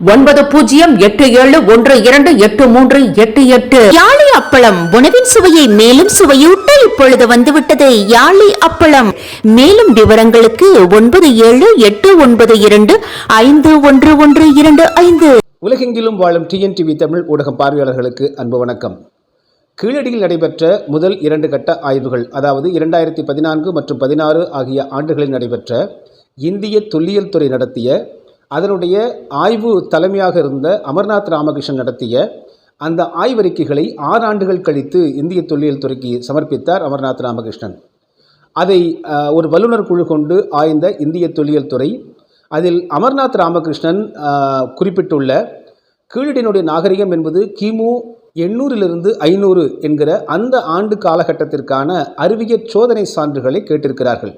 ஒன்பது பூஜ்ஜியம் எட்டு ஏழு ஒன்று இரண்டு எட்டு மூன்று எட்டு எட்டு. யாழி அப்பளம் உணவின் சுவையை மேலும் சுவையூட்ட இப்பொழுது வந்துவிட்டது. யாழி அப்பளம். மேலும் விவரங்களுக்கு ஒன்பது ஏழு எட்டு ஒன்பது இரண்டு ஐந்து ஒன்று ஒன்று இரண்டு ஐந்து. உலகெங்கிலும் வாழும் டிஎன்டிவி தமிழ் ஊடகம் பார்வையாளர்களுக்கு அன்பு வணக்கம். கீழடியில் நடைபெற்ற முதல் இரண்டு கட்ட ஆய்வுகள் அதாவது இரண்டாயிரத்தி பதினான்கு மற்றும் பதினாறு ஆகிய ஆண்டுகளில் நடைபெற்ற இந்திய தொல்லியல் துறை நடத்திய அதனுடைய ஆய்வு தலைமையாக இருந்த அமர்நாத் ராமகிருஷ்ணன் நடத்திய அந்த ஆய்வறிக்கைகளை ஆறு ஆண்டுகள் கழித்து இந்திய தொல்லியல் துறைக்கு சமர்ப்பித்தார் அமர்நாத் ராமகிருஷ்ணன். அதை ஒரு வல்லுநர் குழு கொண்டு ஆய்ந்த இந்திய தொல்லியல் துறை அதில் அமர்நாத் ராமகிருஷ்ணன் குறிப்பிட்டுள்ள கீழடியினுடைய நாகரிகம் என்பது கிமு எண்ணூறிலிருந்து ஐநூறு என்கிற அந்த ஆண்டு காலகட்டத்திற்கான அறிவியற் சோதனை சான்றுகளை கேட்டிருக்கிறார்கள்.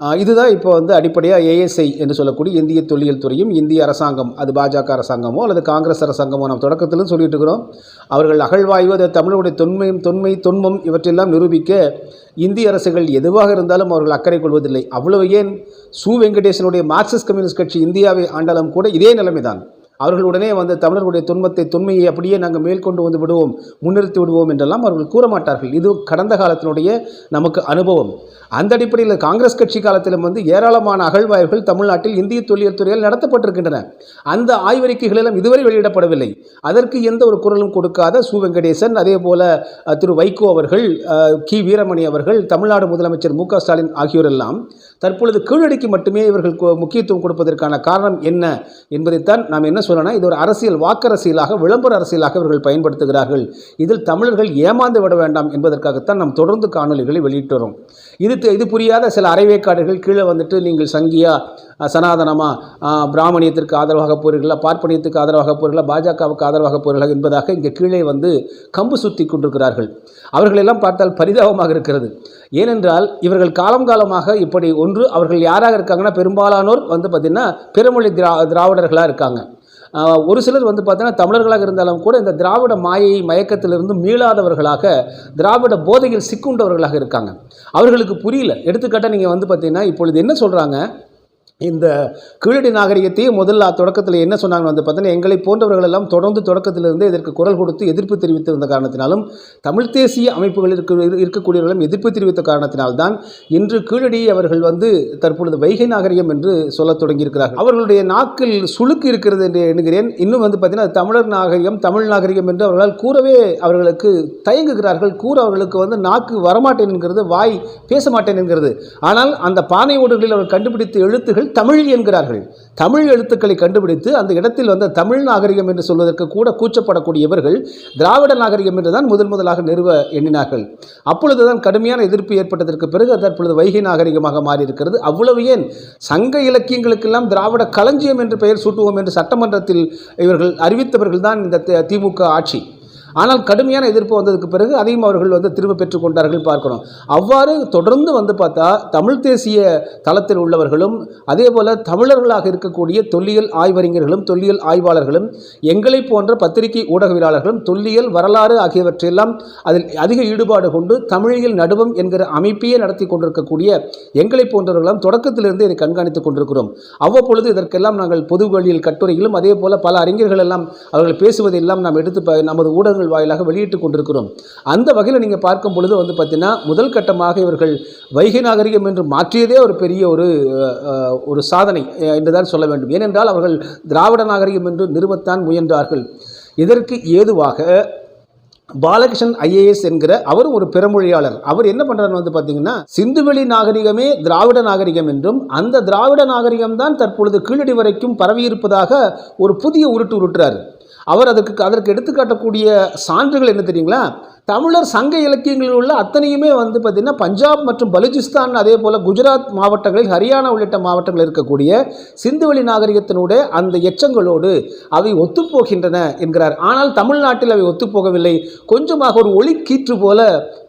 இதுதான் இப்போ வந்து அடிப்படையாக ஏஎஸ்ஐ என்று சொல்லக்கூடிய இந்திய தொல்லியல் துறையும் இந்திய அரசாங்கம் அது பாஜக அரசாங்கமோ அல்லது காங்கிரஸ் அரசாங்கமோ நம்ம தொடக்கத்திலும் சொல்லிட்டு இருக்கிறோம். அவர்கள் அகழ்வாய்வு அது தமிழுடைய தொன்மையும் தொன்மை தொன்மம் இவற்றெல்லாம் நிரூபிக்க இந்திய அரசுகள் எதுவாக இருந்தாலும் அவர்கள் அக்கறை கொள்வதில்லை. அவ்வளவு ஏன்? சு. வெங்கடேசனுடைய மார்க்சிஸ்ட் கம்யூனிஸ்ட் கட்சி இந்தியாவை ஆண்டாலும் கூட இதே நிலைமைதான். அவர்கள் உடனே வந்து தமிழர்களுடைய துன்பத்தை தொன்மையை அப்படியே நாங்கள் மேற்கொண்டு வந்து விடுவோம் முன்னிறுத்தி விடுவோம் என்றெல்லாம் அவர்கள் கூற மாட்டார்கள் இது கடந்த காலத்தினுடைய நமக்கு அனுபவம். அந்த அடிப்படையில் காங்கிரஸ் கட்சி காலத்திலும் வந்து ஏராளமான அகழ்வாய்வுகள் தமிழ்நாட்டில் இந்திய தொல்லியல் துறையில் நடத்தப்பட்டிருக்கின்றன. அந்த ஆய்வறிக்கைகளெல்லாம் இதுவரை வெளியிடப்படவில்லை. அதற்கு எந்த ஒரு குரலும் கொடுக்காத சு. வெங்கடேசன் அதே போல திரு. வைகோ அவர்கள் கி. வீரமணி அவர்கள் தமிழ்நாடு முதலமைச்சர் மு. க. ஸ்டாலின் ஆகியோரெல்லாம் தற்பொழுது கீழடிக்கு மட்டுமே இவர்கள் முக்கியத்துவம் கொடுப்பதற்கான காரணம் என்ன என்பதைத்தான் நாம் என்ன சொல்லணும் இது ஒரு அரசியல் வாக்கரசியலாக விளம்பர அரசியலாக இவர்கள் பயன்படுத்துகிறார்கள். இதில் தமிழர்கள் ஏமாந்து விட வேண்டாம் என்பதற்காகத்தான் நாம் தொடர்ந்து காணொளிகளை வெளியிட்டு வரோம் இது இது புரியாத சில அரைவேக்காடுகள் கீழே வந்துட்டு நீங்கள் சங்கியா சனாதனமாக பிராமணியத்திற்கு ஆதரவாக போகிறீர்களா பார்ப்பனியத்துக்கு ஆதரவாக போகிறீர்களா பாஜகவுக்கு ஆதரவாக போகிறீர்களா என்பதாக இங்கே கீழே வந்து கம்பு சுற்றி கொண்டிருக்கிறார்கள். அவர்களெல்லாம் பார்த்தால் பரிதாபமாக இருக்கிறது. ஏனென்றால் இவர்கள் காலம் காலமாக இப்படி ஒன்று அவர்கள் யாராக இருக்காங்கன்னா பெரும்பாலானோர் வந்து பார்த்திங்கன்னா பிறமொழி திரா திராவிடர்களாக இருக்காங்க. ஒரு சிலர் வந்து பார்த்தீங்கன்னா தமிழர்களாக இருந்தாலும் கூட இந்த திராவிட மாயை மயக்கத்திலிருந்து மீளாதவர்களாக திராவிட போதையில் சிக்குண்டவர்களாக இருக்காங்க. அவர்களுக்கு புரியல. எடுத்துக்காட்டாக நீங்கள் வந்து பார்த்தீங்கன்னா இப்பொழுது என்ன சொல்கிறாங்க இந்த கீழடி நாகரிகத்தையே முதல்ல தொடக்கத்தில் என்ன சொன்னாங்க வந்து பார்த்தீங்கன்னா எங்களை போன்றவர்கள் எல்லாம் தொடர்ந்து தொடக்கத்திலிருந்து இதற்கு குரல் கொடுத்து எதிர்ப்பு தெரிவித்திருந்த காரணத்தினாலும் தமிழ் தேசிய அமைப்புகள் இருக்க இருக்கக்கூடியவர்களும் எதிர்ப்பு தெரிவித்த காரணத்தினால்தான் இன்று கீழடி அவர்கள் வந்து தற்பொழுது வைகை நாகரிகம் என்று சொல்லத் தொடங்கியிருக்கிறார்கள். அவர்களுடைய நாக்கில் சுளுக்கு இருக்கிறது என்று எண்ணுகிறேன். இன்னும் வந்து பார்த்தீங்கன்னா தமிழர் நாகரிகம் தமிழ் நாகரிகம் என்று அவர்களால் கூறவே அவர்களுக்கு தயங்குகிறார்கள். கூற அவர்களுக்கு வந்து நாக்கு வரமாட்டேன் என்கிறது வாய் பேச மாட்டேன் என்கிறது. ஆனால் அந்த பானை ஓடுகளில் அவர் கண்டுபிடித்த எழுத்துகள் தமிழ் என்கிறார்கள். தமிழ் எழுத்துக்களை கண்டுபிடித்து அந்த இடத்தில் வந்த தமிழ் நாகரிகம் என்று சொல்வதற்கு கூட கூச்சப்படக்கூடிய இவர்கள் திராவிட நாகரிகம் என்று தான் முதல் முதலாக நிறுவ எண்ணினார்கள். அப்பொழுதுதான் கடுமையான எதிர்ப்பு ஏற்பட்டதற்கு பிறகு தற்பொழுது வைகை நாகரிகமாக மாறியிருக்கிறது. அவ்வளவு ஏன்? சங்க இலக்கியங்களுக்கெல்லாம் திராவிட களஞ்சியம் என்று பெயர் சூட்டுவோம் என்று சட்டமன்றத்தில் இவர்கள் அறிவித்தவர்கள் தான் இந்த திமுக ஆட்சி. ஆனால் கடுமையான எதிர்ப்பு வந்ததுக்கு பிறகு அதையும் அவர்கள் வந்து திரும்ப பெற்றுக் கொண்டார்கள் பார்க்கிறோம். அவ்வாறு தொடர்ந்து வந்து பார்த்தா தமிழ் தேசிய தளத்தில் உள்ளவர்களும் அதே போல தமிழர்களாக இருக்கக்கூடிய தொல்லியல் ஆய்வறிஞர்களும் தொல்லியல் ஆய்வாளர்களும் எங்களை போன்ற பத்திரிகை ஊடகவியலாளர்களும் தொல்லியல் வரலாறு ஆகியவற்றையெல்லாம் அதில் அதிக ஈடுபாடு கொண்டு தமிழியல் நடுவம் என்கிற அமைப்பையே நடத்தி கொண்டிருக்கக்கூடிய எங்களை போன்றவர்களும் தொடக்கத்திலிருந்து இதை கண்காணித்துக் கொண்டிருக்கிறோம். அவ்வப்பொழுது இதற்கெல்லாம் நாங்கள் பொது வழியில் கட்டுரையிலும் அதே போல பல அறிஞர்கள் எல்லாம் அவர்கள் பேசுவதையெல்லாம் நாம் எடுத்து ப- நமது ஊடகங்கள் வாயிலாக வெளியிட்டு கொண்டிருக்கிறோம். அந்த வகையில் நீங்கள் பார்க்கும் பொழுது வந்து பார்த்தீங்கன்னா முதல் கட்டமாக இவர்கள் வைகை நாகரிகம் என்று மாற்றியதே ஒரு பெரிய ஒரு ஒரு சாதனை என்றுதான் சொல்ல வேண்டும். ஏனென்றால் அவர்கள் திராவிட நாகரிகம் என்று நிறுவத்தான் முயன்றார்கள். இதற்கு ஏதுவாக பாலகிருஷ்ணன் ஐஏஎஸ் என்கிற அவரும் ஒரு பிறமொழியாளர். அவர் என்ன பண்றாரு வந்து பார்த்தீங்கன்னா சிந்துவெளி நாகரிகமே திராவிட நாகரிகம் என்றும் அந்த திராவிட நாகரிகம் தான் தற்பொழுது கீழடி வரைக்கும் பரவியிருப்பதாக ஒரு புதிய உருட்டு உருட்டுறாரு. அவர் அதற்கு அதற்கு எடுத்துக்காட்டக்கூடிய சான்றுகள் என்ன தெரியுங்களா? தமிழர் சங்க இலக்கியங்களில் உள்ள அத்தனையுமே வந்து பார்த்திங்கன்னா பஞ்சாப் மற்றும் பலுச்சிஸ்தான் அதே போல் குஜராத் மாவட்டங்களில் ஹரியானா உள்ளிட்ட மாவட்டங்களில் இருக்கக்கூடிய சிந்துவெளி நாகரிகத்தினுடைய அந்த எச்சங்களோடு அவை ஒத்துப்போகின்றன என்கிறார். ஆனால் தமிழ்நாட்டில் அவை ஒத்துப்போகவில்லை. கொஞ்சமாக ஒரு ஒளி கீற்று போல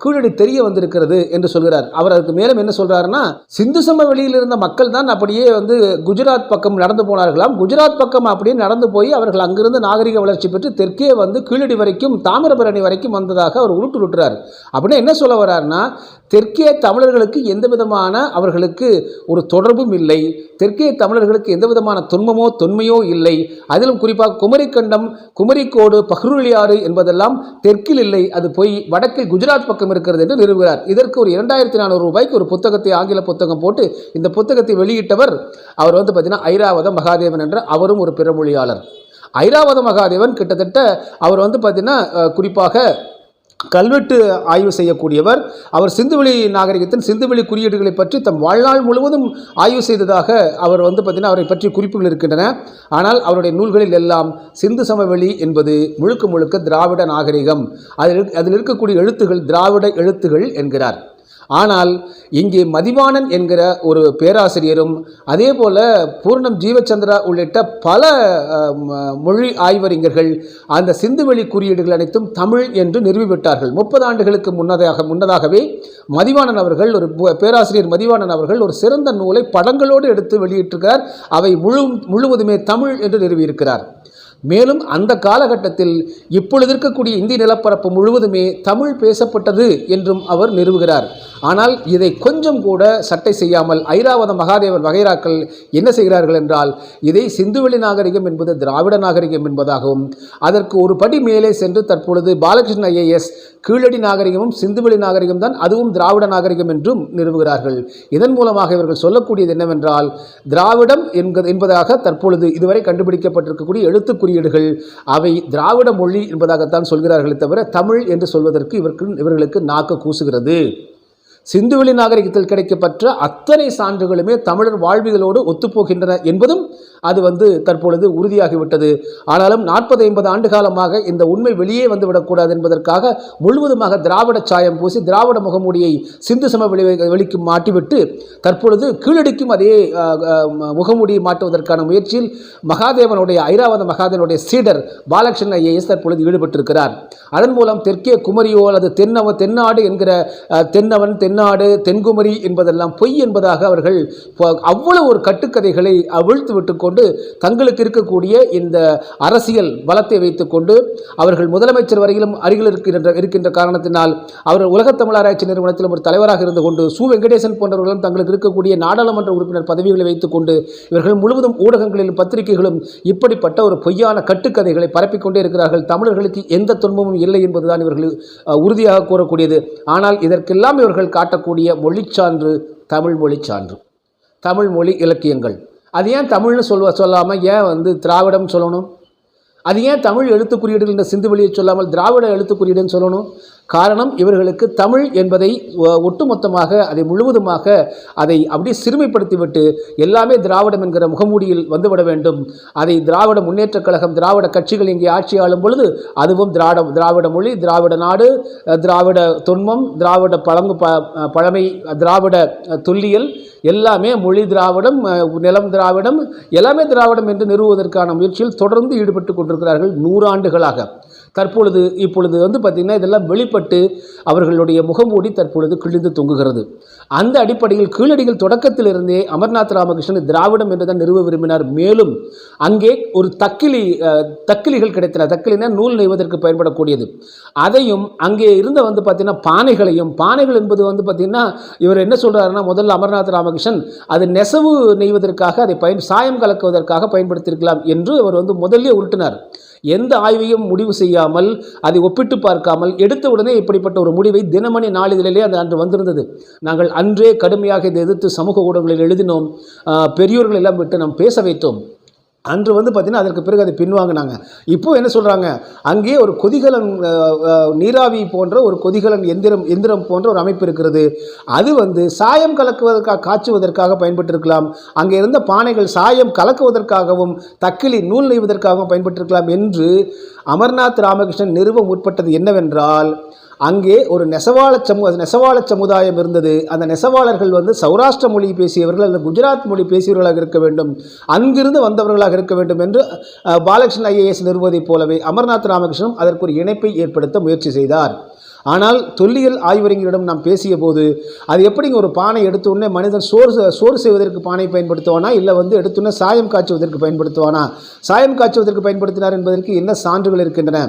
கீழடி தெரிய வந்திருக்கிறது என்று சொல்கிறார். அவர் அதுக்கு மேலும் என்ன சொல்கிறாருன்னா சிந்து சமவெளியில் இருந்த மக்கள் தான் அப்படியே வந்து குஜராத் பக்கம் நடந்து போனார்களாம். குஜராத் பக்கம் அப்படியே நடந்து போய் அவர்கள் அங்கிருந்து நாகரிக வளர்ச்சி பெற்று தெற்கே வந்து கீழடி வரைக்கும் தாமிரபரணி வரைக்கும் வந்ததாக அவர் உருட்டு விட்டுறார் அப்படின்னா என்ன சொல்ல வர்றாருன்னா தெற்கே தமிழர்களுக்கு எந்த விதமான அவர்களுக்கு ஒரு தொடர்பும் இல்லை. தெற்கே தமிழர்களுக்கு எந்த விதமான துன்பமோ தொன்மையோ இல்லை. அதிலும் குறிப்பாக குமரிக்கண்டம் குமரிக்கோடு பஹ்ருளியாறு என்பதெல்லாம் தெற்கில் இல்லை. அது போய் வடக்கில் குஜராத் பக்கம் இருக்கிறது என்று நிறுவுகிறார் இதற்கு ஒரு இரண்டாயிரத்தி நானூறு ரூபாய்க்கு ஒரு புத்தகத்தை ஆங்கில புத்தகம் போட்டு இந்த புத்தகத்தை வெளியிட்டவர் அவர் வந்து பார்த்தீங்கன்னா ஐராவதம் மகாதேவன் என்ற அவரும் ஒரு பிறமொழியாளர். ஐராவத மகாதேவன் கிட்டத்தட்ட அவர் வந்து பார்த்தீங்கன்னா குறிப்பாக கல்வெட்டு ஆய்வு செய்யக்கூடியவர். அவர் சிந்துவெளி நாகரிகத்தின் சிந்துவெளி குறியீடுகளை பற்றி தம் வாழ்நாள் முழுவதும் ஆய்வு செய்ததாக அவர் வந்து பார்த்தீங்கன்னா அவரை பற்றி குறிப்புகள் இருக்கின்றன. ஆனால் அவருடைய நூல்களில் எல்லாம் சிந்து சமவெளி என்பது முழுக்க முழுக்க திராவிட நாகரிகம். அதில் அதில் இருக்கக்கூடிய எழுத்துகள் திராவிட எழுத்துகள் என்கிறார். ஆனால் இங்கே மதிவாணன் என்கிற ஒரு பேராசிரியரும் அதே போல பூர்ணம் ஜீவச்சந்திரா உள்ளிட்ட பல ம- மொழி ஆய்வறிஞர்கள் அந்த சிந்துவெளி குறியீடுகள் அனைத்தும் தமிழ் என்று நிறுவிவிட்டார்கள். முப்பது ஆண்டுகளுக்கு முன்னதாக முன்னதாகவே மதிவாணன் அவர்கள் ஒரு பேராசிரியர் மதிவாணன் அவர்கள் ஒரு சிறந்த நூலை படங்களோடு எடுத்து வெளியிட்டிருக்கிறார். அவை முழு முழுவதுமே தமிழ் என்று நிறுவியிருக்கிறார். மேலும் அந்த காலகட்டத்தில் இப்பொழுது இருக்கக்கூடிய இந்திய நிலப்பரப்பு முழுவதுமே தமிழ் பேசப்பட்டது என்றும் அவர் நிறுவுகிறார். ஆனால் இதை கொஞ்சம் கூட சட்டை செய்யாமல் ஐராவத மகாதேவன் வகைராக்கள் என்ன செய்கிறார்கள் என்றால் இதை சிந்துவெளி நாகரிகம் என்பது திராவிட நாகரிகம் என்பதாகவும் அதற்கு ஒரு படி மேலே சென்று தற்பொழுது பாலகிருஷ்ண ஐஏஎஸ் கீழடி நாகரிகமும் சிந்துவெளி நாகரிகம் தான் அதுவும் திராவிட நாகரிகம் என்றும் நிறுவுகிறார்கள். இதன் மூலமாக இவர்கள் சொல்லக்கூடியது என்னவென்றால் திராவிடம் என்பது என்பதாக தற்பொழுது இதுவரை கண்டுபிடிக்கப்பட்டிருக்கக்கூடிய எழுத்து குறியீடுகள் அவை திராவிட மொழி என்பதாகத்தான் சொல்கிறார்களே தவிர தமிழ் என்று சொல்வதற்கு இவருக்கு இவர்களுக்கு நாக்கு கூசுகிறது. சிந்துவெளி நாகரிகத்தில் கிடைக்கப்பெற்ற அத்தனை சான்றுகளுமே தமிழர் வாழ்விகளோடு ஒத்துப்போகின்றன என்பதும் அது வந்து தற்பொழுது உறுதியாகிவிட்டது. ஆனாலும் நாற்பது ஐம்பது ஆண்டு காலமாக இந்த உண்மை வெளியே வந்துவிடக்கூடாது என்பதற்காக முழுவதுமாக திராவிட சாயம் பூசி திராவிட முகமூடியை சிந்து சம வெளி வெளிக்கு மாட்டிவிட்டு தற்பொழுது கீழடிக்கும் அதே முகமூடியை மாட்டுவதற்கான முயற்சியில் மகாதேவனுடைய ஐராவத மகாதேவனுடைய சீடர் பாலகிருஷ்ணன் ஐஏஎஸ் தற்பொழுது ஈடுபட்டிருக்கிறார். அதன் மூலம் தெற்கே குமரியோ அல்லது தென்னவ தென்னாடு என்கிற தென்னவன் தென்ன தென்னாடு தென்குமரி என்பதெல்லாம் பொய் என்பதாக அவர்கள் அவ்வளவு ஒரு கட்டுக்கதைகளை அவிழ்த்து விட்டுக்கொண்டு தங்களுக்கு இருக்கக்கூடிய இந்த அரசியல் பலத்தை வைத்துக்கொண்டு அவர்கள் முதலமைச்சர் வரையிலும் அருகில் இருக்கின்ற இருக்கின்ற காரணத்தினால் அவர் உலகத் தமிழ் ஆராய்ச்சி நிறுவனத்திலும் ஒரு தலைவராக இருந்து கொண்டு சு. வெங்கடேசன் போன்றவர்களும் தங்களுக்கு இருக்கக்கூடிய நாடாளுமன்ற உறுப்பினர் பதவிகளை வைத்துக்கொண்டு இவர்கள் முழுவதும் ஊடகங்களிலும் பத்திரிகைகளும் இப்படிப்பட்ட ஒரு பொய்யான கட்டுக்கதைகளை பரப்பிக்கொண்டே இருக்கிறார்கள். தமிழர்களுக்கு எந்த துன்பமும் இல்லை என்பதுதான் இவர்கள் உறுதியாக கூறக்கூடியது. ஆனால் இதற்கெல்லாம் இவர்கள் காட்டக்கூடிய மொழிச்சான்று தமிழ் மொழிச்சான்று. தமிழ் மொழி இலக்கியங்கள். அது ஏன் தமிழ்னு சொல்வ சொல்லாமல் ஏன் வந்து திராவிடம் சொல்லணும்? அது ஏன் தமிழ் எழுத்துக் குறியீடுகள் என்ற சிந்து வெளியை சொல்லாமல் திராவிட எழுத்துக் குறியீடுன்னு சொல்லணும்? காரணம் இவர்களுக்கு தமிழ் என்பதை ஒ- ஒட்டுமொத்தமாக அதை முழுவதுமாக அதை அப்படியே சிறுமைப்படுத்திவிட்டு எல்லாமே திராவிடம் என்கிற முகமூடியில் வந்துவிட வேண்டும். அதை திராவிட முன்னேற்றக் கழகம் திராவிட கட்சிகள் இங்கே ஆட்சி ஆளும் பொழுது அதுவும் திராவிட திராவிட மொழி திராவிட நாடு திராவிட தொன்மம் திராவிட பழங்கு ப பழமை திராவிட துல்லியல் தொல்லியல் எல்லாமே மொழி திராவிடம் நிலம் திராவிடம் எல்லாமே திராவிடம் என்று நிறுவுவதற்கான முயற்சியில் தொடர்ந்து ஈடுபட்டு கொண்டிருக்கிறார்கள் நூறாண்டுகளாக. தற்பொழுது இப்பொழுது வந்து பார்த்திங்கன்னா இதெல்லாம் வெளிப்பட்டு அவர்களுடைய முகமூடி தற்பொழுது கிழிந்து தொங்குகிறது. அந்த அடிப்படையில் கீழடிகள் தொடக்கத்திலிருந்தே அமர்நாத் ராமகிருஷ்ணன் திராவிடம் என்று தான் நிறுவ விரும்பினார். மேலும் அங்கே ஒரு தக்கிலி தக்கிலிகள் கிடைத்தன. தக்கிலினா நூல் நெய்வதற்கு பயன்படக்கூடியது. அதையும் அங்கே இருந்த வந்து பார்த்தீங்கன்னா பானைகளையும் பானைகள் என்பது வந்து பார்த்திங்கன்னா இவர் என்ன சொல்கிறாருன்னா முதல்ல அமர்நாத் ராமகிருஷ்ணன் அது நெசவு நெய்வதற்காக அதை பயன் சாயம் கலக்குவதற்காக பயன்படுத்தியிருக்கலாம் என்று அவர் வந்து முதல்ல உருட்டினார். எந்த ஆய்வையும் முடிவு செய்யாமல் அதை ஒப்பிட்டு பார்க்காமல் எடுத்த உடனே இப்படிப்பட்ட ஒரு முடிவை தினமணி நாளிதழிலே அது அன்று வந்திருந்தது. நாங்கள் அன்றே கடுமையாக இதை எதிர்த்து சமூக ஊடகங்களில் எழுதினோம். பெரியோர்கள் எல்லாம் விட்டு நாம் பேச வைத்தோம். அன்று வந்து பார்த்திங்கன்னா அதற்கு பிறகு அதை பின்வாங்கினாங்க. இப்போ என்ன சொல்கிறாங்க அங்கே ஒரு கொதிகலன் நீராவி போன்ற ஒரு கொதிகலன் எந்திரம் எந்திரம் போன்ற ஒரு அமைப்பு இருக்கிறது. அது வந்து சாயம் கலக்குவதற்காக காய்ச்சுவதற்காக பயன்பட்டிருக்கலாம். அங்கே இருந்த பானைகள் சாயம் கலக்குவதற்காகவும் தக்கிலி நூல் நெய்வதற்காகவும் பயன்பட்டிருக்கலாம் என்று அமர்நாத் ராமகிருஷ்ணன் நிறுவ முற்பட்டது என்னவென்றால் அங்கே ஒரு நெசவாள சமு நெசவாள சமுதாயம் இருந்தது. அந்த நெசவாளர்கள் வந்து சௌராஷ்டிர மொழி பேசியவர்கள் அல்லது குஜராத் மொழி பேசியவர்களாக இருக்க வேண்டும். அங்கிருந்து வந்தவர்களாக இருக்க வேண்டும் என்று பாலகிருஷ்ணன் ஐஏஎஸ் நிறுவதைப் போலவே அமர்நாத் ராமகிருஷ்ணன் அதற்கு ஒரு இணைப்பை ஏற்படுத்த முயற்சி செய்தார். ஆனால் தொல்லியல் ஆய்வறிஞரிடம் நாம் பேசிய போது அது எப்படிங்க ஒரு பானை எடுத்தோடனே மனிதன் சோறு சோறு செய்வதற்கு பானை பயன்படுத்துவானா இல்லை வந்து எடுத்தோடனே சாயம் காய்ச்சுவதற்கு பயன்படுத்துவானா? சாயம் காய்ச்சுவதற்கு பயன்படுத்தினார் என்பதற்கு என்ன சான்றுகள் இருக்கின்றன?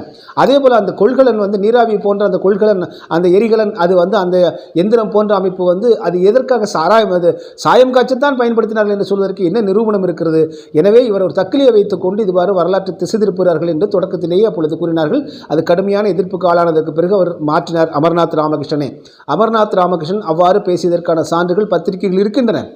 அதே போல் அந்த கொள்கலன் வந்து நீராவி போன்ற அந்த கொள்கலன் அந்த எரிகலன் அது வந்து அந்த எந்திரம் போன்ற அமைப்பு வந்து அது எதற்காக சாராயம் அது சாயம் காய்ச்சத்தான் பயன்படுத்தினார்கள் என்று சொல்வதற்கு என்ன நிரூபணம் இருக்கிறது? எனவே இவர் ஒரு தக்கிலியை வைத்துக்கொண்டு இதுவாறு வரலாற்று திசை திருப்புகிறார்கள் என்று தொடக்கத்திலேயே அப்பொழுது கூறினார்கள். அது கடுமையான எதிர்ப்புக்கு ஆளானதற்கு பிறகு அவர் மாற்றினார் அமர்நாத் ராமகிருஷ்ணனே. அமர்நாத் ராமகிருஷ்ணன் அவ்வாறு பேசியதற்கான சான்றுகள் பத்திரிகைகள் இருக்கின்றன.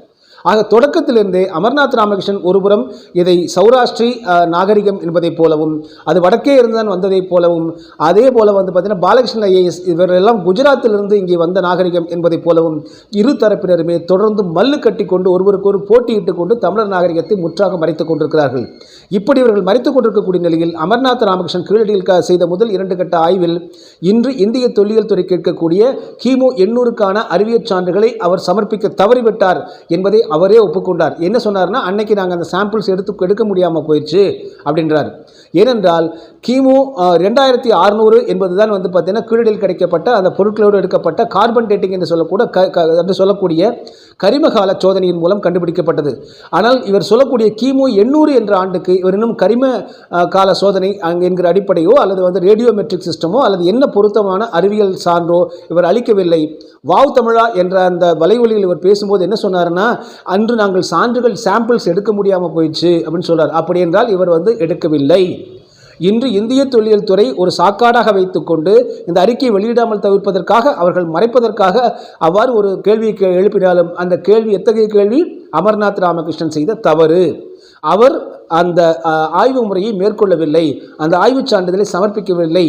ஆக தொடக்கத்திலிருந்தே அமர்நாத் ராமகிருஷ்ணன் ஒருபுறம் இதை சௌராஷ்டிரி நாகரிகம் என்பதைப் போலவும் அது வடக்கே இருந்துதான் வந்ததைப் போலவும் அதே போல வந்து பார்த்தீங்கன்னா பாலகிருஷ்ணன் ஐஏஎஸ் இவரெல்லாம் குஜராத்திலிருந்து இங்கே வந்த நாகரிகம் என்பதைப் போலவும் இரு தரப்பினருமே தொடர்ந்து மல்லு கட்டி கொண்டு ஒருவருக்கொரு போட்டியிட்டு கொண்டு தமிழர் நாகரிகத்தை முற்றாக மறைத்துக் கொண்டிருக்கிறார்கள். இப்படி இவர்கள் மறைத்துக் கொண்டிருக்கக்கூடிய நிலையில் அமர்நாத் ராமகிருஷ்ணன் கீழடியில் செய்த முதல் இரண்டு கட்ட ஆய்வில் இன்று இந்திய தொல்லியல் துறை கேட்கக்கூடிய கிமு எண்ணூறுக்கான அறிவியல் சான்றுகளை அவர் சமர்ப்பிக்க தவறிவிட்டார் என்பதை அவரே ஒப்புக்கொண்டார். என்ன சொன்னார்னா அன்னைக்கு நாங்கள் அந்த சாம்பிள்ஸ் எடுத்து எடுக்க முடியாமல் போயிடுச்சு அப்படின்றார். ஏனென்றால் கிமு ரெண்டாயிரத்தி அறுநூறு என்பதுதான் வந்து பார்த்தீங்கன்னா கீழடியில் கிடைக்கப்பட்ட அந்த பொருட்களோடு எடுக்கப்பட்ட கார்பன் டேட்டிங் என்று சொல்லக்கூட என்று சொல்லக்கூடிய கரிமகால சோதனையின் மூலம் கண்டுபிடிக்கப்பட்டது. ஆனால் இவர் சொல்லக்கூடிய கிமு எண்ணூறு என்ற ஆண்டுக்கு இவர் இன்னும் கரிம கால சோதனை என்கிற அடிப்படையோ அல்லது வந்து ரேடியோமெட்ரிக் சிஸ்டமோ அல்லது என்ன பொருத்தமான அறிவியல் சான்றோ இவர் அளிக்கவில்லை. வாவ் தமிழா என்ற அந்த வலைவலியில் இவர் பேசும்போது என்ன சொன்னார்னா அன்று நாங்கள் சான்றுகள் சாம்பிள்ஸ் எடுக்க முடியாமல் போயிடுச்சு அப்படின்னு சொல்கிறார் அப்படி என்றால் இவர் வந்து எடுக்கவில்லை. இன்று இந்திய தொழில் துறை ஒரு சாக்காடாக வைத்துக்கொண்டு இந்த அறிக்கையை வெளியிடாமல் தவிர்ப்பதற்காக அவர்கள் மறைப்பதற்காக அவ்வாறு ஒரு கேள்வியை கே- எழுப்பினாலும் அந்த கேள்வி எத்தகைய கேள்வி? அமர்நாத் ராமகிருஷ்ணன் செய்த தவறு. அவர் அந்த ஆய்வு முறையை மேற்கொள்ளவில்லை. அந்த ஆய்வுச் சான்றிதழை சமர்ப்பிக்கவில்லை.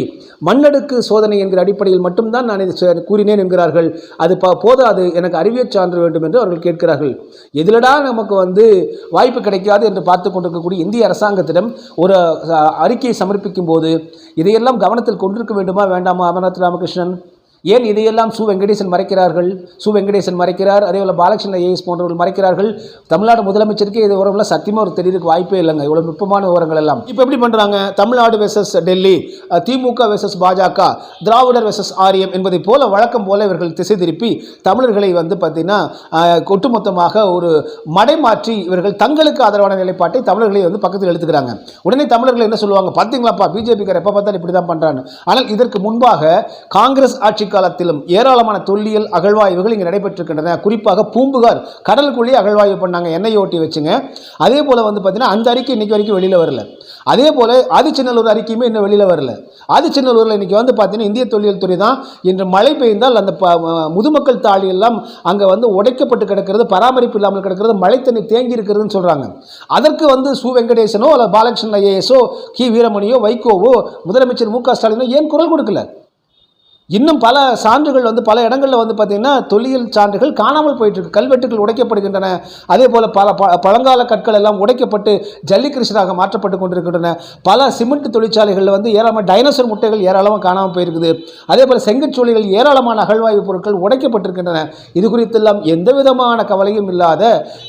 மண்ணடுக்கு சோதனை என்கிற அடிப்படையில் மட்டும்தான் நான் இதை கூறினேன் என்கிறார்கள். அது ப போதாது. எனக்கு அறிவியல் சான்று வேண்டும் என்று அவர்கள் கேட்கிறார்கள். எதிலடா நமக்கு வந்து வாய்ப்பு கிடைக்காது என்று பார்த்து கொண்டிருக்கக்கூடிய இந்திய அரசாங்கத்திடம் ஒரு அறிக்கையை சமர்ப்பிக்கும் போது இதையெல்லாம் கவனத்தில் கொண்டிருக்க வேண்டுமா வேண்டாமா அமர்நாத் ராமகிருஷ்ணன்? ஏன் இதையெல்லாம் சு வெங்கடேசன் மறைக்கிறார்கள்? சு வெங்கடேசன் மறைக்கிறார். அதே போல் பாலகிருஷ்ணன் ஏஎஸ் போன்றவர்கள் மறைக்கிறார்கள். தமிழ்நாடு முதலமைச்சருக்கு இது உரம் சத்தியமாக ஒரு தெரியறதுக்கு வாய்ப்பே இல்லைங்க. இவ்வளோ நுட்பமான விவரங்கள் எல்லாம். இப்போ எப்படி பண்ணுறாங்க Tamil Nadu versus Delhi Thimuka versus Bhajaka Dravidar versus ஆரியம் என்பதை போல வழக்கம் போல இவர்கள் திசை திருப்பி தமிழர்களை வந்து பார்த்தீங்கன்னா ஒட்டுமொத்தமாக ஒரு மடைமாற்றி இவர்கள் தங்களுக்கு ஆதரவான நிலைப்பாட்டை தமிழர்களை வந்து பக்கத்தில் எழுத்துக்கிறாங்க உடனே தமிழர்கள் என்ன சொல்லுவாங்க? பார்த்தீங்களாப்பா பிஜேபிக்கார் எப்போ பார்த்தாலும் இப்படி தான் பண்ணுறாங்க ஆனால் இதற்கு முன்பாக காங்கிரஸ் ஆட்சி காலத்திலும் ஏராளமான தொல்லியல் அகழ்வாய்வுகள் இங்கே நடைபெற்றிருக்கின்றன. குறிப்பாக பூம்புகார் கடலுக்குள்ளேயே அகழ்வாய்வு பண்ணாங்க எண்ணெய் ஓட்டி வச்சுங்க. அதே போல் வந்து பார்த்தீங்கன்னா அந்த அறிக்கை இன்னைக்கு வரைக்கும் வெளியில் வரல. அதே போல் ஆதிச்சநல்லூர் அறிக்கையுமே இன்னும் வெளியில் வரல. ஆதிச்சநல்லூரில் இன்றைக்கி வந்து பார்த்தீங்கன்னா இந்திய தொல்லியல் துறை தான் இன்று மழை பெய்ந்தால் அந்த ப- முதுமக்கள் தாழி எல்லாம் அங்கே வந்து உடைக்கப்பட்டு கிடக்கிறது பராமரிப்பு இல்லாமல் கிடக்கிறது மழை தண்ணி தேங்கி இருக்கிறதுன்னு சொல்கிறாங்க அதற்கு வந்து சு வெங்கடேசனோ அல்ல பாலகிருஷ்ணன் ஐஏஎஸோ கி. வீரமணியோ வைகோவோ முதலமைச்சர் மு க ஸ்டாலினோ ஏன் குரல் கொடுக்கல? இன்னும் பல சான்றுகள் வந்து பல இடங்களில் வந்து பார்த்திங்கன்னா தொல்லியல் சான்றுகள் காணாமல் போயிட்டுருக்கு. கல்வெட்டுகள் உடைக்கப்படுகின்றன. அதே போல் பல ப பழங்கால கற்கள் எல்லாம் உடைக்கப்பட்டு ஜல்லிகிருஷ்ணராக மாற்றப்பட்டு கொண்டிருக்கின்றன. பல சிமெண்ட் தொழிற்சாலைகளில் வந்து ஏராளமான டைனோசர் முட்டைகள் ஏராளமாக காணாமல் போயிருக்குது. அதே போல் செங்கற்சூளைகள் ஏராளமான அகழ்வாய்வு பொருட்கள் உடைக்கப்பட்டிருக்கின்றன. இது குறித்தெல்லாம் எந்த விதமான கவலையும் இல்லாத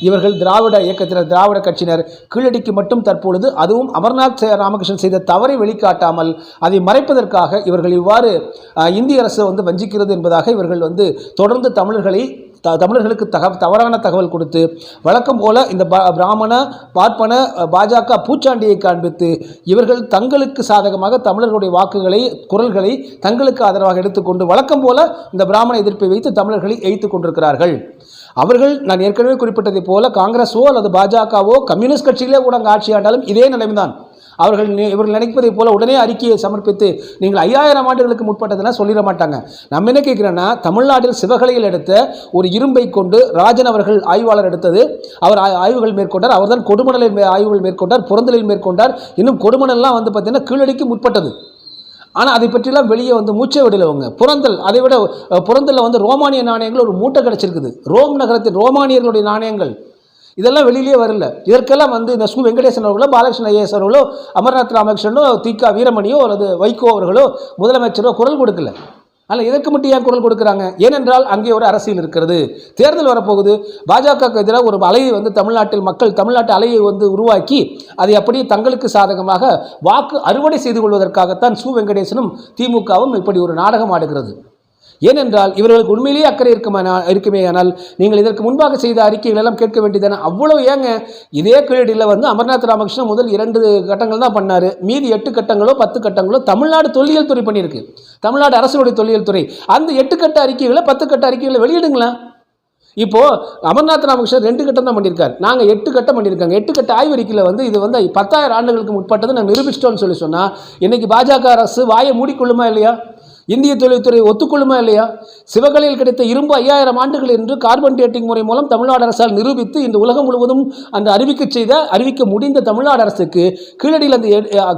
இவர்கள் திராவிட இயக்கத்தினர் திராவிட கட்சியினர் கீழடிக்கு மட்டும் தற்பொழுது அதுவும் அமர்நாத் ராமகிருஷ்ணன் செய்த தவறை வெளிக்காட்டாமல் அதை மறைப்பதற்காக இவர்கள் இவ்வாறு இந்த இந்திய அரசு வந்து வஞ்சிக்கிறது என்பதாக இவர்கள் வந்து தொடர்ந்து தமிழர்களை த தமிழர்களுக்கு தக தவறான தகவல் கொடுத்து வழக்கம் போல இந்த பிராமண பார்ப்பன பாஜக பூச்சாண்டியை காண்பித்து இவர்கள் தங்களுக்கு சாதகமாக தமிழர்களுடைய வாக்குகளை குரல்களை தங்களுக்கு ஆதரவாக எடுத்துக்கொண்டு வழக்கம் போல இந்த பிராமண எதிர்ப்பை வைத்து தமிழர்களை எய்த்து கொண்டிருக்கிறார்கள். அவர்கள் நான் ஏற்கனவே குறிப்பிட்டதைப் போல காங்கிரஸோ அல்லது பாஜகவோ கம்யூனிஸ்ட் கட்சியிலே கூட அங்கே ஆட்சி ஆண்டாலும் இதே நிலைமைதான். அவர்கள் இவர்கள் நினைப்பதைப் போல உடனே அறிக்கையை சமர்ப்பித்து நீங்கள் ஐயாயிரம் ஆண்டுகளுக்கு முற்பட்டதெல்லாம் சொல்லிட மாட்டாங்க. நம்ம என்ன கேட்குறோன்னா தமிழ்நாட்டில் சிவகலையில் எடுத்த ஒரு இரும்பை கொண்டு ராஜன் அவர்கள் ஆய்வாளர் எடுத்தது. அவர் ஆய்- ஆய்வுகள் மேற்கொண்டார். அவர்தான் கொடுமணலில் ஆய்வுகள் மேற்கொண்டார். புறந்தலில் மேற்கொண்டார். இன்னும் கொடுமணல்லாம் வந்து பார்த்தீங்கன்னா கீழடிக்கு முற்பட்டது. ஆனால் அதை பற்றிலாம் வெளியே வந்து மூச்சை விடலவங்க புறந்தல் அதை விட புறந்தலில் வந்து ரோமானிய நாணயங்கள் ஒரு மூட்டை கிடச்சிருக்குது. ரோம் நகரத்தில் ரோமானியர்களுடைய நாணயங்கள். இதெல்லாம் வெளியிலேயே வரல. இதற்கெல்லாம் வந்து இந்த சு வெங்கடேசன் அவர்களோ பாலகிருஷ்ண ஐஏஎஸ் அவர்களோ அமர்நாத் ராமகிருஷ்ணனோ திகா வீரமணியோ அல்லது வைகோ அவர்களோ முதலமைச்சரோ குரல் கொடுக்கல. அல்ல இதற்கு மட்டும் ஏன் குரல் கொடுக்குறாங்க? ஏனென்றால் அங்கே ஒரு அரசியல் இருக்கிறது. தேர்தல் வரப்போகுது. பாஜகவுக்கு எதிராக ஒரு அலையை வந்து தமிழ்நாட்டில் மக்கள் தமிழ்நாட்டு அலையை வந்து உருவாக்கி அதை அப்படியே தங்களுக்கு சாதகமாக வாக்கு அறுவடை செய்து கொள்வதற்காகத்தான் சு வெங்கடேசனும் திமுகவும் இப்படி ஒரு நாடகம் ஆடுகிறது. ஏனென்றால் இவர்களுக்கு உண்மையிலேயே அக்கறை இருக்குமா இருக்குமே ஆனால் நீங்கள் இதற்கு முன்பாக செய்த அறிக்கைகள் எல்லாம் கேட்க வேண்டியதான அவ்வளவு ஏங்க? இதே கீழடியில் வந்து அமர்நாத் ராமகிருஷ்ணன் முதல் இரண்டு கட்டங்கள் தான் பண்ணார். மீதி எட்டு கட்டங்களோ பத்து கட்டங்களோ தமிழ்நாடு தொல்லியல் துறை பண்ணியிருக்கு. தமிழ்நாடு அரசுடைய தொல்லியல் துறை. அந்த எட்டு கட்ட அறிக்கைகளை பத்து கட்ட அறிக்கைகளை வெளியிடுங்களேன். இப்போது அமர்நாத் ராமகிருஷ்ணன் ரெண்டு கட்டம் தான் பண்ணியிருக்காரு. நாங்கள் எட்டு கட்டம் பண்ணியிருக்காங்க. எட்டு கட்ட ஆய்வறிக்கையில் வந்து இது வந்து பத்தாயிரம் ஆண்டுகளுக்கு முற்பட்டது நான் நிரூபிச்சிட்டோம்னு சொல்லி சொன்னால் இன்றைக்கி பாஜக அரசு வாயை மூடிக்கொள்ளுமா இல்லையா? இந்திய தொழில்துறை ஒத்துக்கொள்ளுமா இல்லையா? சிவகலையில் கிடைத்த இரும்பு ஐயாயிரம் ஆண்டுகள் என்று கார்பன் டேட்டிங் முறை மூலம் தமிழ்நாடு அரசால் நிரூபித்து இந்த உலகம் முழுவதும் அந்த அறிவிக்க செய்த அறிவிக்க முடிந்த தமிழ்நாடு அரசுக்கு கீழடியில் அந்த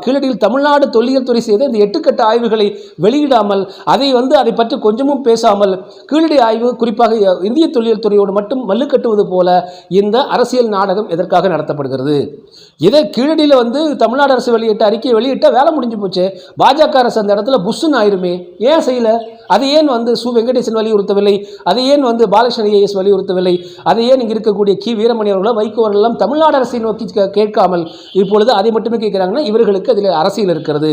கீழடியில் தமிழ்நாடு தொல்லியல் துறை செய்த இந்த எட்டுக்கட்ட ஆய்வுகளை வெளியிடாமல் அதை வந்து அதை பற்றி கொஞ்சமும் பேசாமல் கீழடி ஆய்வு குறிப்பாக இந்திய தொழில் துறையோடு மட்டும் மல்லு கட்டுவது போல இந்த அரசியல் நாடகம் எதற்காக நடத்தப்படுகிறது? இதை கீழடியில் வந்து தமிழ்நாடு அரசு வெளியிட்ட அறிக்கையை வெளியிட்ட வேலை முடிஞ்சு போச்சு. பாஜக அரசு அந்த இடத்துல புஷ்ஷுன்னு ஆயிருமே. ஏன் செய்யல? அது ஏன் வந்து சு வெங்கடேசன் வலியுறுத்தவில்லை? அது ஏன் வந்து பாலகிருஷ்ணன் ஐஏஎஸ் வலியுறுத்தவில்லை? அது ஏன் இங்கே இருக்கக்கூடிய கி வீரமணி அவர்களோ வைகோ அவர்களெல்லாம் தமிழ்நாடு அரசை நோக்கி கேட்காமல் இப்பொழுது அதை மட்டுமே கேட்குறாங்கன்னா இவர்களுக்கு அதில் அரசியல் இருக்கிறது.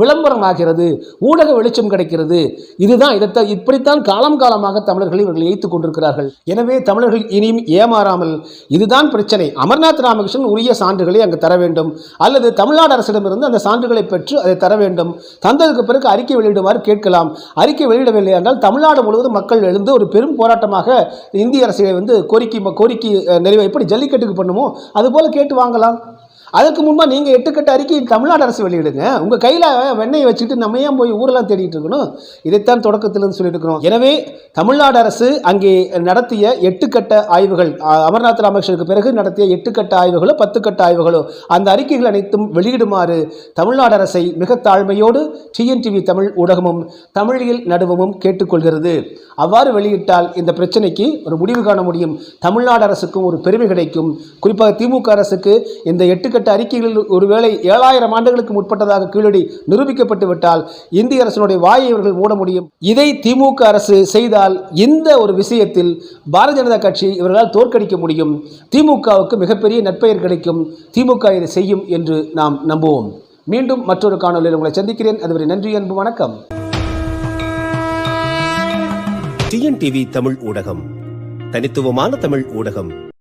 விளம்பரம் ஆகிறது. ஊடக வெளிச்சம் கிடைக்கிறது. இதுதான் இதை இப்படித்தான் காலம் காலமாக தமிழர்கள் இவர்கள் ஏய்த்துக் கொண்டிருக்கிறார்கள். எனவே தமிழர்கள் இனியும் ஏமாறாமல் இதுதான் பிரச்சனை. அமர்நாத் ராமகிருஷ்ணன் உரிய சான்றுகளை அங்கு தர வேண்டும். அல்லது தமிழ்நாடு அரசிடமிருந்து அந்த சான்றுகளை பெற்று அதை தர வேண்டும். தந்ததுக்கு பிறகு அறிக்கை வெளியிடுமாறு கேட்கலாம். அறிக்கை வெளியிடவில்லை என்றால் தமிழ்நாடு முழுவதும் மக்கள் எழுந்து ஒரு பெரும் போராட்டமாக இந்திய அரசை வந்து கோரிக்கை கோரிக்கை அஹ், எப்படி ஜல்லிக்கட்டுக்கு பண்ணுமோ அதுபோல கேட்டு வாங்கலாம். அதற்கு முன்பாக நீங்கள் எட்டுக்கட்டு அறிக்கை தமிழ்நாடு அரசு வெளியிடுங்க. உங்கள் கையில் வெண்ணெயை வச்சுட்டு நம்ம ஏன் போய் ஊரெல்லாம் தேடிட்டு இருக்கணும்? இதைத்தான் தொடக்கத்திலிருந்து சொல்லிட்டு இருக்கிறோம் எனவே தமிழ்நாடு அரசு அங்கே நடத்திய எட்டுக்கட்ட ஆய்வுகள் அமர்நாத் ராமகிருஷ்ணனுக்கு பிறகு நடத்திய எட்டுக்கட்ட ஆய்வுகளோ பத்து கட்ட ஆய்வுகளோ அந்த அறிக்கைகள் அனைத்தும் வெளியிடுமாறு தமிழ்நாடு அரசை மிக தாழ்மையோடு டிஎன்டிவி தமிழ் ஊடகமும் தமிழில் நடுவமும் கேட்டுக்கொள்கிறது. அவ்வாறு வெளியிட்டால் இந்த பிரச்சனைக்கு ஒரு முடிவு காண முடியும். தமிழ்நாடு அரசுக்கும் ஒரு பெருமை கிடைக்கும். குறிப்பாக திமுக அரசுக்கு இந்த எட்டுக்கட்ட அறிக்கைகளில் ஒருவேளை ஏழாயிரம் ஆண்டுகளுக்கு முற்பட்டதாக கீழடி நிரூபிக்கப்பட்டு விட்டால் இந்திய அரசினுடைய வாயை இவர்கள் மூட முடியும். இதை திமுக அரசு செய்தால் இந்த ஒரு விஷயத்தில் பாரதிய ஜனதா கட்சி இவர்களால் தோற்கடிக்க முடியும். திமுகவுக்கு மிகப்பெரிய நட்பெயர் கிடைக்கும். திமுக இதை செய்யும் என்று நாம் நம்புவோம். மீண்டும் மற்றொரு காணொலியில் உங்களை சந்திக்கிறேன். அதுவரை நன்றி அன்பு வணக்கம். டிஎன்டிவி தமிழ் ஊடகம். தனித்துவமான தமிழ் ஊடகம்.